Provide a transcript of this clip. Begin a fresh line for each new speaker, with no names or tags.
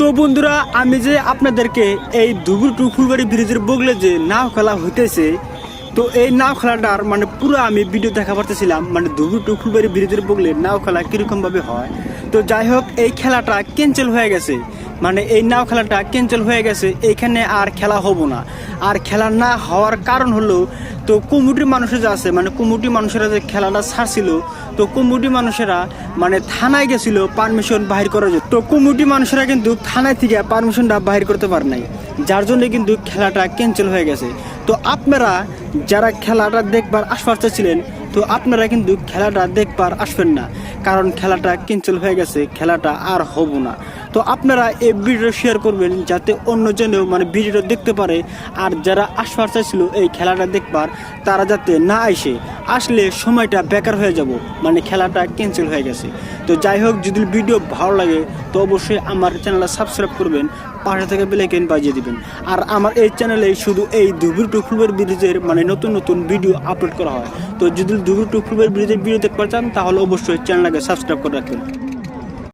তো বন্ধুরা, আমি যে আপনাদেরকে এই দুবুর টু ফুলবাড়ি ব্রিজের বগলে যে নাও খেলা হইতেছে, তো এই নাও খেলাটার মানে পুরো আমি ভিডিও দেখা পারতেছিলাম মানে দুবুর টু ফুলবাড়ি ব্রিজের বগলে নাও খেলা কীরকমভাবে হয়। তো যাই হোক, এই খেলাটা ক্যান্সেল হয়ে গেছে। মানে এই নাও খেলাটা ক্যান্সেল হয়ে গেছে এইখানে আর খেলা হব না। আর খেলা না হওয়ার কারণ হলো, তো কমিটির মানুষের যে আছে মানে কুমুটি মানুষেরা যে খেলাটা ছাড়ছিল, তো কুমুটি মানুষেরা মানে থানায় গেছিল পারমিশন বাহির করার জন্য। তো কুমুটি মানুষেরা কিন্তু থানায় থেকে পারমিশনটা বাহির করতে পারে নাই। যার জন্য কিন্তু খেলাটা ক্যান্সেল হয়ে গেছে। তো আপনারা যারা খেলাটা দেখবার আশপাশ ছিলেন তো আপনারা কিন্তু খেলাটা দেখবার আসবেন না। কারণ খেলাটা ক্যান্সেল হয়ে গেছে, খেলাটা আর হব না। তো আপনারা এই ভিডিও শেয়ার করবেন যাতে অন্যজনেও মানে ভিডিওটা দেখতে পারে। আর যারা আশপাশ ছিল এই খেলাটা দেখবার, তারা যাতে না আসে আসলে সময়টা বেকার হয়ে যাব মানে খেলাটা ক্যান্সেল হয়ে গেছে। তো যাই হোক, যদি ভিডিও ভালো লাগে, তো অবশ্যই আমার চ্যানেলটা সাবস্ক্রাইব করবেন, পাশে থেকে বেলাইকেন বাজিয়ে দিবেন। আর আমার এই চ্যানেলে শুধু এই দুবুর টুকফুলবের ব্রিজের মানে নতুন নতুন ভিডিও আপলোড করা হয়। তো যদি দুবুর টুকফুলবের ব্রিজের ভিডিও দেখতে চান, তাহলে অবশ্যই চ্যানেলটাকে সাবস্ক্রাইব করে রাখবেন।